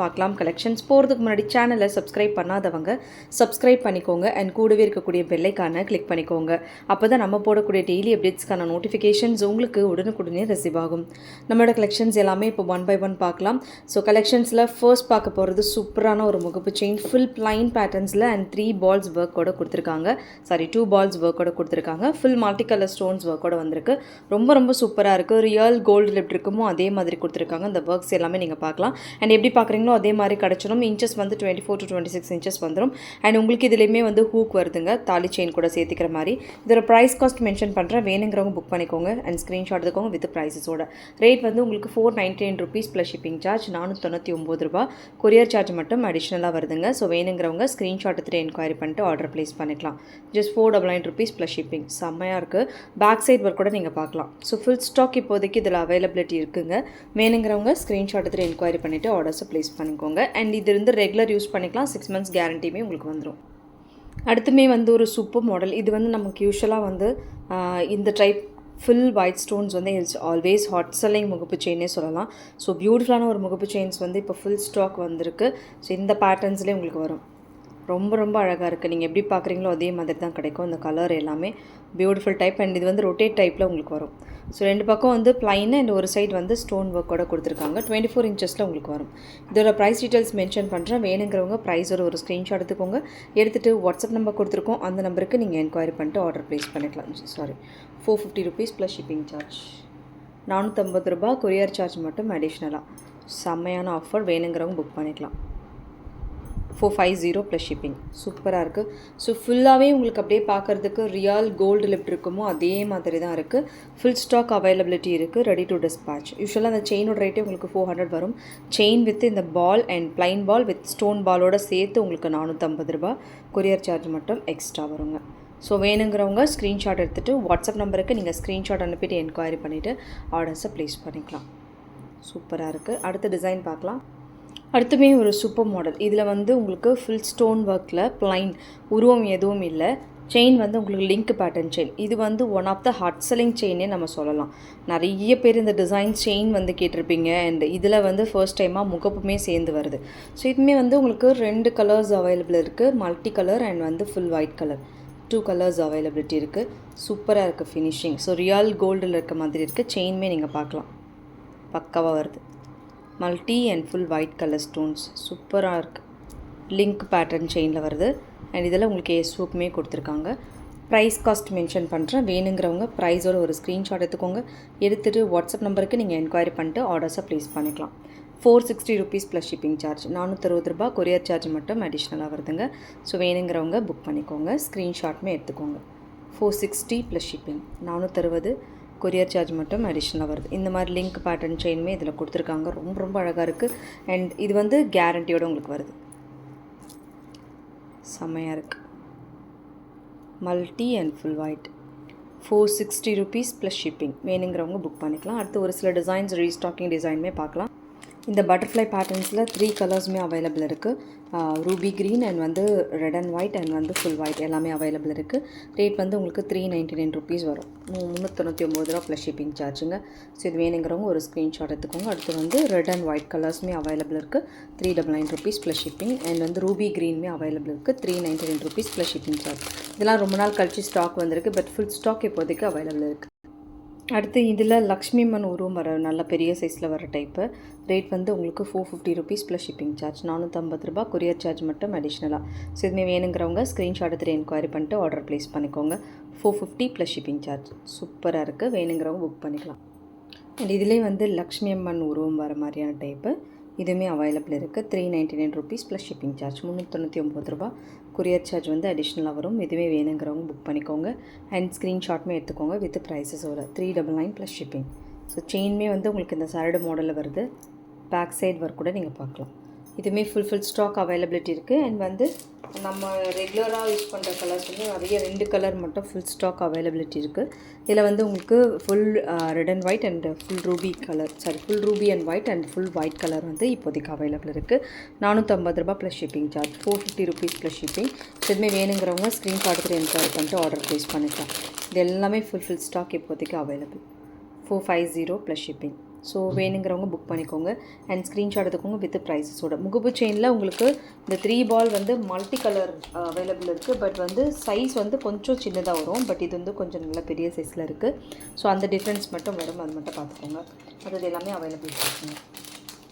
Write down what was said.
பார்க்கலாம். கலெக்ஷன்ஸ் போகிறதுக்கு முன்னாடி சேனலை சப்ஸ்கிரைப் பண்ணாதவங்க சப்ஸ்கிரைப் பண்ணிக்கோங்க. அண்ட் கூடவே இருக்கக்கூடிய பெல்லைக்கான கிளிக் பண்ணிக்கோங்க. அப்போ தான் நம்ம போடக்கூடிய டெய்லி அப்டேட்ஸ்க்கான நோட்டிஃபிகேஷன்ஸ் உங்களுக்கு உடனுக்குடனே ரிசீவ் ஆகும். நம்மளோட கலெக்ஷன்ஸ் எல்லாமே இப்போ ஒன் பை ஒன் பார்க்கலாம். ஸோ கலெக்ஷன்ஸில் ஃபர்ஸ்ட் பார்க்க போகிறது சூப்பரான ஒரு முகப்பு செயின் ஃபுல் பிளைன் பேட்டர்ன்ஸில் அண்ட் த்ரீ பால்ஸ் ஒர்க்கோட கொடுத்துருக்காங்க. சாரி டூ பால்ஸ் ஒர்க்கோட கொடுத்துருக்காங்க. ஃபுல் மல்டி கலர் ஸ்டோன்ஸ் ஒர்க்கோட வந்திருக்கு. ரொம்ப ரொம்ப சூப்பராக இருக்குது ரியல் கோல்டு லிப்ட் இருக்குமோ அதே மாதிரி கொடுத்துருக்காங்க. அந்த ஒர்க்ஸ் எல்லாமே நீங்கள் பார்க்கலாம். அண்ட் எப்படி பார்க்குறீங்களோ அதே மாதிரி கிடச்சிடும் இன்ச்சஸ் வந்து twenty four to twenty six inches வந்துடும் அண்ட் உங்களுக்கு இதுலேயுமே வந்து ஹூக் வருதுங்க. தாலி செயின் கூட சேர்த்துக்கிற மாதிரி. இதோட ப்ரைஸ் காஸ்ட் மென்ஷன் பண்ணுறேன் வேணுங்கிறவங்க புக் பண்ணிக்கோங்க. அண்ட் ஸ்க்ரீன்ஷாட் எடுத்துக்கோங்க வித் ப்ரைஸஸோட ரேட் வந்து உங்களுக்கு four ninety nine rupees plus shipping charge நானூற்றி ஒம்பது ரூபா. கொரியர் சார்ஜ் மட்டும் அடிஷ்னலாக வருதுங்க. ஸோ வேணுங்கிறவங்க ஸ்க்ரீன்ஷாட் எடுத்துகிட்டு என்கொயரி பண்ணிட்டு ஆர்டர் ப்ளேஸ் பண்ணிக்கலாம். Just four double nine rupees plus shipping செம்மையாக இருக்குது பேக் சைட் ஒர்க் கூட நீங்கள் பார்க்கலாம். ஸோ ஃபுல் ஸ்டாக் இப்போதைக்கு இதில் அவைலபிலிட்டி இருக்குங்க. வேணுங்கிறவங்க ஸ்க்ரீன்ஷாட் எடுத்துகிட்டு என்கொயரி பண்ணிவிட்டு ஆர்டர்ஸை ப்ளேஸ் யூஸ் பண்ணிக்கோங்க. அண்ட் இது இருந்து ரெகுலர் யூஸ் பண்ணிக்கலாம். சிக்ஸ் மந்த்ஸ் கேரண்டியுமே உங்களுக்கு வந்துடும் அடுத்துமே வந்து ஒரு சூப்பர் மாடல் இது வந்து நமக்கு யூஸ்வலாக வந்து இந்த டைப் ஃபுல் ஒயிட் ஸ்டோன்ஸ் வந்து இட்ஸ் ஆல்வேஸ் ஹாட் செல்லிங் முகப்பு செயினே சொல்லலாம். ஸோ பியூட்டிஃபுல்லான ஒரு முகப்பு செயின்ஸ் வந்து இப்போ ஃபுல் ஸ்டாக் வந்திருக்கு. ஸோ இந்த பேட்டர்ன்ஸ்லேயே உங்களுக்கு வரும். ரொம்ப ரொம்ப அழகாக இருக்குது நீங்கள் எப்படி பார்க்குறீங்களோ அதே மாதிரி தான் கிடைக்கும். இந்த கலர் எல்லாமே பியூட்டிஃபுல் டைப் அண்ட் இது வந்து ரொட்டேட் டைப்பில் உங்களுக்கு வரும். ஸோ ரெண்டு பக்கம் வந்து பிளைன் அண்ட் ஒரு சைடு வந்து ஸ்டோன் ஒர்க்கோட கொடுத்துருக்காங்க. டுவெண்ட்டி ஃபோர் இன்ச்சஸில் உங்களுக்கு வரும். இதோட ப்ரைஸ் டீட்டெயில்ஸ் மென்ஷன் பண்ணுறேன் வேணுங்கிறவங்க ப்ரைஸோட ஒரு ஸ்க்ரீன்ஷாட் எடுத்துக்கோங்க. எடுத்துகிட்டு வாட்ஸ்அப் நம்பர் கொடுத்துருக்கோம். அந்த நம்பருக்கு நீங்கள் என்கொயரி பண்ணிட்டு ஆர்டர் ப்ளேஸ் பண்ணிக்கலாம். Sorry four fifty rupees plus shipping charge நானூற்றம்பது ரூபா கொரியர் சார்ஜ் மட்டும் அடிஷ்னலாக செம்மையான ஆஃபர் வேணுங்கிறவங்க புக் பண்ணிக்கலாம். Four five zero plus shipping சூப்பராக இருக்குது ஸோ ஃபுல்லாகவே உங்களுக்கு அப்படியே பார்க்குறதுக்கு ரியல் கோல்டு லிப்ட் இருக்குமோ அதே மாதிரி தான் இருக்குது ஃபுல் ஸ்டாக் அவைலபிலிட்டி இருக்குது ரெடி டு டிஸ்பேச் யூஸ்வலாக அந்த செயினோட ரேட்டே உங்களுக்கு ஃபோர் ஹண்ட்ரட் வரும். செயின் வித் இந்த ball and plain ball with stone பாலோட சேர்த்து உங்களுக்கு நானூற்றம்பது ரூபா. கொரியர் சார்ஜ் மட்டும் எக்ஸ்ட்ரா வருங்க. ஸோ வேணுங்கிறவங்க ஸ்க்ரீன்ஷாட் எடுத்துகிட்டு வாட்ஸ்அப் நம்பருக்கு நீங்கள் ஸ்க்ரீன்ஷாட் அனுப்பிட்டு என்கொயரி பண்ணிவிட்டு ஆர்டர்ஸை ப்ளேஸ் பண்ணிக்கலாம். சூப்பராக இருக்குது அடுத்த டிசைன் பார்க்கலாம். அடுத்துமே ஒரு சூப்பர் மாடல். இதில் வந்து உங்களுக்கு ஃபுல் ஸ்டோன் ஒர்க்கில் ப்ளைன் உருவம் எதுவும் இல்லை. செயின் வந்து உங்களுக்கு லிங்க் பேட்டர்ன் செயின் இது வந்து one of the hot selling செயினே நம்ம சொல்லலாம். நிறைய பேர் இந்த டிசைன் செயின் வந்து கேட்டிருப்பீங்க. அண்ட் இதில் வந்து ஃபர்ஸ்ட் டைமாக முகப்புமே சேர்ந்து வருது. ஸோ இதுவுமே வந்து உங்களுக்கு ரெண்டு கலர்ஸ் அவைலபிள் இருக்குது மல்டி கலர் அண்ட் வந்து full white colour two colours availability இருக்குது சூப்பராக இருக்குது ஃபினிஷிங் ஸோ ரியல் கோல்டில் இருக்க மாதிரி இருக்குது செயின்மே நீங்கள் பார்க்கலாம். பக்காவாக வருது. Multi and full white colour stones. சூப்பராக இருக்குது லிங்க் பேட்டர்ன் செயினில் வருது. அண்ட் இதில் உங்களுக்கு எஸ்ஓப்புமே கொடுத்துருக்காங்க. ப்ரைஸ் காஸ்ட் மென்ஷன் பண்ணுறேன் வேணுங்கிறவங்க ப்ரைஸோட ஒரு ஸ்க்ரீன்ஷாட் எடுத்துக்கோங்க. எடுத்துகிட்டு வாட்ஸ்அப் நம்பருக்கு நீங்கள் என்கொயரி பண்ணிட்டு ஆர்டர்ஸை ப்ளேஸ் பண்ணிக்கலாம். Four sixty rupees plus shipping charge நானூற்றறுபது ரூபா கொரியர் சார்ஜ் மட்டும் அடிஷ்னலாக வருதுங்க. ஸோ வேணுங்கிறவங்க புக் பண்ணிக்கோங்க. ஸ்க்ரீன்ஷாட்டுமே எடுத்துக்கோங்க. ஃபோர் சிக்ஸ்டி ப்ளஸ் ஷிப்பிங் நானூற்றறுபது கொரியர் சார்ஜ் மட்டும் அடிஷ்னலாக வருது. இந்த மாதிரி லிங்க் பேட்டர்ன் செயினுமே இதில் கொடுத்துருக்காங்க. ரொம்ப ரொம்ப அழகாக இருக்குது அண்ட் இது வந்து கேரண்டியோடு உங்களுக்கு வருது. செம்மையாக இருக்குது multi and full white four sixty rupees plus shipping வேணுங்கிறவங்க புக் பண்ணிக்கலாம். அடுத்து ஒரு சில டிசைன்ஸ் ரீஸ்டாக்கிங் டிசைனுமே பார்க்கலாம். இந்த பட்டர்ஃப்ளை பேட்டர்ன்ஸில் த்ரீ கலர்ஸுமே அவைலபிள் இருக்குது ரூபி க்ரீன் அண்ட் வந்து ரெட் அண்ட் ஒயிட் அண்ட் வந்து ஃபுல் ஒயிட் எல்லாமே அவைலபிள் இருக்குது ரேட் வந்து உங்களுக்கு த்ரீ நைன்ட்டி நைன் ருபீஸ் வரும். முந்நூற்றி ஒம்பது ரூபா ப்ளஸ் ஷிப்பிங் சார்ஜுங்க ஸோ இது வேணுங்கிறவங்க ஒரு ஸ்க்ரீன்ஷாட் எடுத்துக்கோங்க. அடுத்து வந்து ரெட் அண்ட் ஒயிட் கலர்ஸுமே அவைலபிள் இருக்குது three double nine rupees plus shipping and வந்து ரூபி க்ரீனுமே அவைலபிள் இருக்குது three ninety nine rupees plus shipping charge இதெல்லாம் ரொம்ப நாள் கழிச்சு ஸ்டாக் வந்திருக்கு. பட் ஃபுல் ஸ்டாக் இப்போதைக்கு அவைலபிள் இருக்குது அடுத்து இதில் லக்ஷ்மிமன் உருவம் வர நல்ல பெரிய சைஸில் வர டைப்பு ரேட் வந்து உங்களுக்கு four fifty rupees plus shipping charge நானூற்றம்பது ரூபா கொரியர் சார்ஜ் மட்டும் அடிஷ்னலாக ஸோ இதுமே வேணுங்கிறவங்க ஸ்க்ரீன்ஷாட் எடுத்துகிட்டு என்கொயரி பண்ணிட்டு ஆர்டர் ப்ளேஸ் பண்ணிக்கோங்க. Four fifty plus shipping charge சூப்பராக இருக்குது வேணுங்கிறவங்க புக் பண்ணிக்கலாம். அண்ட் இதிலே வந்து லக்ஷ்மி அம்மன் உருவம் வர மாதிரியான டைப்பு இதுவுமே அவைலபிள் இருக்குது three ninety nine rupees plus shipping charge முந்நூற்றி ஒம்பது ரூபா. கொரியர் சார்ஜ் வந்து அடிஷ்னலாக வரும். இதுவே வேணுங்கிறவங்க புக் பண்ணிக்கோங்க. அண்ட் ஸ்க்ரீன்ஷாட்மே எடுத்துக்கோங்க with ப்ரைஸஸோட three double nine plus shipping so செயின்மே வந்து உங்களுக்கு இந்த சரடு மாடலில் வருது. பேக் சைடு ஒர்க் கூட நீங்கள் பார்க்கலாம். இதுவுமே ஃபுல் ஃபுல் ஸ்டாக் அவைலபிலிட்டி இருக்குது அண்ட் வந்து நம்ம ரெகுலராக யூஸ் பண்ணுற கலர்ஸ் வந்து நிறைய ரெண்டு கலர் மட்டும் ஃபுல் ஸ்டாக் அவைலபிலிட்டி இருக்குது இதில் வந்து உங்களுக்கு full red and white and full ruby colour sorry full ruby and white and full white colour வந்து இப்போதைக்கு அவைலபிள் இருக்குது நானூற்றம்பது ரூபா plus shipping charge four fifty rupees plus shipping எதுவுமே வேணுங்கிறவங்க ஸ்க்ரீன் எடுத்து என்கொயர் பண்ணிட்டு ஆர்டர் ப்ளேஸ் பண்ணிக்கலாம். இது எல்லாமே ஃபுல் ஃபுல் ஸ்டாக் இப்போதைக்கு available four five zero plus shipping so வேணுங்கிறவங்க புக் பண்ணிக்கோங்க. அண்ட் ஸ்க்ரீன்ஷாட் எடுத்துக்கோங்க வித் ப்ரைஸஸோட முகப்பு செயினில் உங்களுக்கு இந்த த்ரீ பால் வந்து மல்டி கலர் அவைலபிள் இருக்குது பட் வந்து சைஸ் வந்து கொஞ்சம் சின்னதாக வரும். பட் இது வந்து கொஞ்சம் நல்ல பெரிய சைஸில் இருக்குது ஸோ அந்த டிஃப்ரென்ஸ் மட்டும் வரும். அது மட்டும் பார்த்துக்கோங்க. அது எல்லாமே அவைலபிள் இருக்குங்க